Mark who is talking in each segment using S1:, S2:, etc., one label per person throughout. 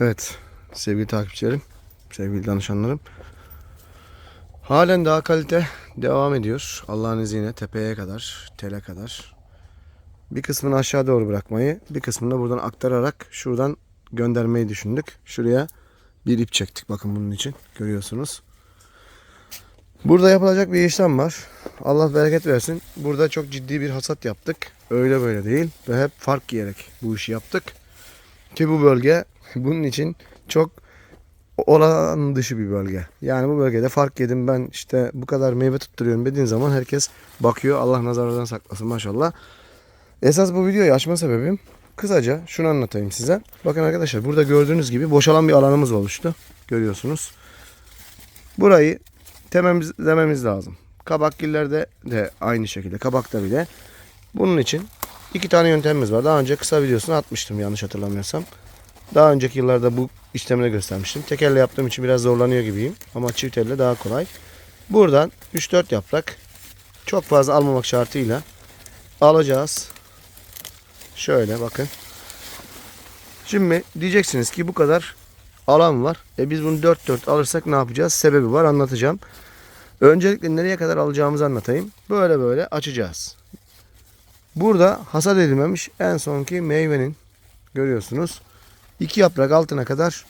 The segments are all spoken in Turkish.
S1: Evet sevgili takipçilerim, sevgili danışanlarım. Halen daha kalite devam ediyor. Allah'ın izniyle tepeye kadar, tele kadar. Bir kısmını aşağı doğru bırakmayı, bir kısmını da buradan aktararak şuradan göndermeyi düşündük. Şuraya bir ip çektik bakın bunun için. Görüyorsunuz. Burada yapılacak bir işlem var. Allah bereket versin. Burada çok ciddi bir hasat yaptık. Öyle böyle değil. Ve hep fark yiyerek bu işi yaptık. Ki bu bölge bunun için çok olan dışı bir bölge. Yani bu bölgede fark yedim ben işte bu kadar meyve tutturuyorum dediğin zaman herkes bakıyor. Allah nazardan saklasın maşallah. Esas bu videoyu açma sebebim kısaca şunu anlatayım size. Bakın arkadaşlar burada gördüğünüz gibi boşalan bir alanımız oluştu. Görüyorsunuz. Burayı temizlememiz lazım. Kabakgillerde de aynı şekilde. Kabakta bile. Bunun için iki tane yöntemimiz var. Daha önce kısa videosunu atmıştım yanlış hatırlamıyorsam. Daha önceki yıllarda bu işlemini göstermiştim. Tek elle yaptığım için biraz zorlanıyor gibiyim. Ama çift elle daha kolay. Buradan 3-4 yaprak çok fazla almamak şartıyla alacağız. Şöyle bakın. Şimdi diyeceksiniz ki bu kadar alan var. E biz bunu 4-4 alırsak ne yapacağız? Sebebi var anlatacağım. Öncelikle nereye kadar alacağımızı anlatayım. Böyle böyle açacağız. Burada hasat edilmemiş en sonki meyvenin görüyorsunuz. iki yaprak altına kadar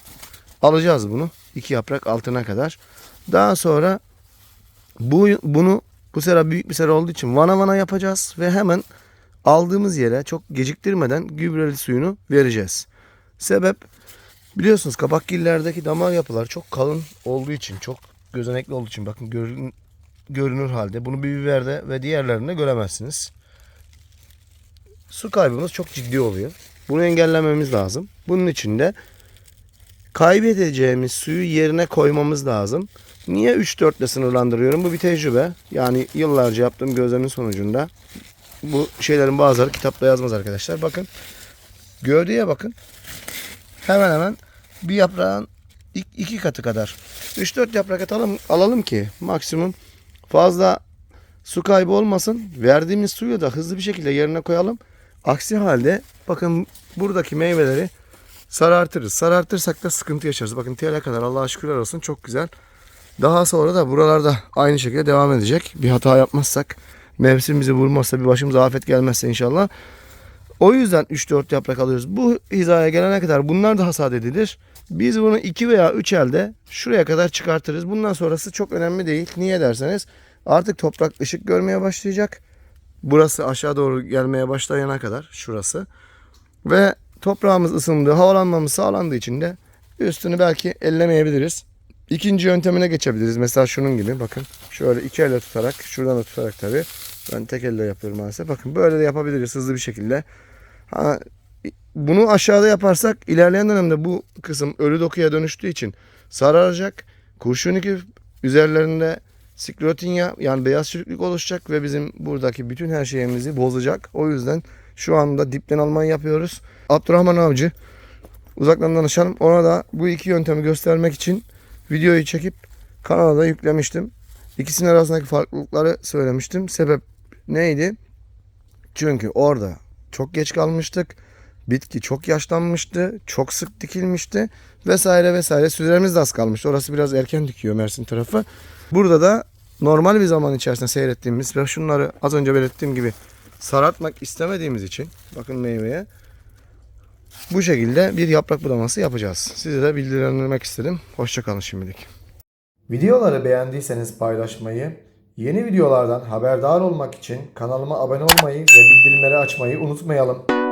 S1: alacağız bunu. iki yaprak altına kadar. Daha sonra bu bunu bu sera büyük bir sera olduğu için vana vana yapacağız ve hemen aldığımız yere çok geciktirmeden gübreli suyunu vereceğiz. Sebep biliyorsunuz kabakgillerdeki damar yapılar çok kalın olduğu için çok gözenekli olduğu için bakın görün, görünür halde bunu bir biberde ve diğerlerinde göremezsiniz. Su kaybımız çok ciddi oluyor. Bunu engellememiz lazım. Bunun için de kaybedeceğimiz suyu yerine koymamız lazım. Niye 3-4 ile sınırlandırıyorum? Bu bir tecrübe. Yani yıllarca yaptığım gözlemin sonucunda bu şeylerin bazıları kitapta yazmaz arkadaşlar. Bakın gövdeye bakın. Hemen hemen bir yaprağın ik- iki katı kadar. 3-4 yaprak atalım, alalım ki maksimum fazla su kaybı olmasın. Verdiğimiz suyu da hızlı bir şekilde yerine koyalım. Aksi halde bakın buradaki meyveleri sarartırız. Sarartırsak da sıkıntı yaşarız. Bakın tele kadar Allah'a şükürler olsun çok güzel. Daha sonra da buralarda aynı şekilde devam edecek. Bir hata yapmazsak, mevsim bizi vurmazsa, bir başımıza afet gelmezse inşallah. O yüzden 3-4 yaprak alıyoruz. Bu hizaya gelene kadar bunlar da hasat edilir. Biz bunu 2 veya 3 elde şuraya kadar çıkartırız. Bundan sonrası çok önemli değil. Niye derseniz artık toprak ışık görmeye başlayacak. Burası aşağı doğru gelmeye başlayana kadar şurası. Ve toprağımız ısındı, havalanmamız sağlandığı için de üstünü belki ellemeyebiliriz. İkinci yöntemine geçebiliriz. Mesela şunun gibi bakın. Şöyle iki elle tutarak, şuradan da tutarak tabii. Ben tek elle yapıyorum maalesef. Bakın böyle de yapabiliriz hızlı bir şekilde. Ha, bunu aşağıda yaparsak ilerleyen dönemde bu kısım ölü dokuya dönüştüğü için sararacak. Kurşun iki üzerlerinde sklerotinya yani beyaz çürüklük oluşacak ve bizim buradaki bütün her şeyimizi bozacak. O yüzden şu anda dipten almayı yapıyoruz. Abdurrahman Avcı uzaktan danışalım. Ona da bu iki yöntemi göstermek için videoyu çekip kanala yüklemiştim. İkisinin arasındaki farklılıkları söylemiştim. Sebep neydi? Çünkü orada çok geç kalmıştık. Bitki çok yaşlanmıştı. Çok sık dikilmişti. Vesaire vesaire. Süremiz de az kalmıştı. Orası biraz erken dikiyor Mersin tarafı. Burada da normal bir zaman içerisinde seyrettiğimiz ve şunları az önce belirttiğim gibi sarartmak istemediğimiz için bakın meyveye bu şekilde bir yaprak budaması yapacağız. Size de bilgilendirmek istedim. Hoşçakalın şimdilik. Videoları beğendiyseniz paylaşmayı, yeni videolardan haberdar olmak için kanalıma abone olmayı ve bildirimleri açmayı unutmayalım.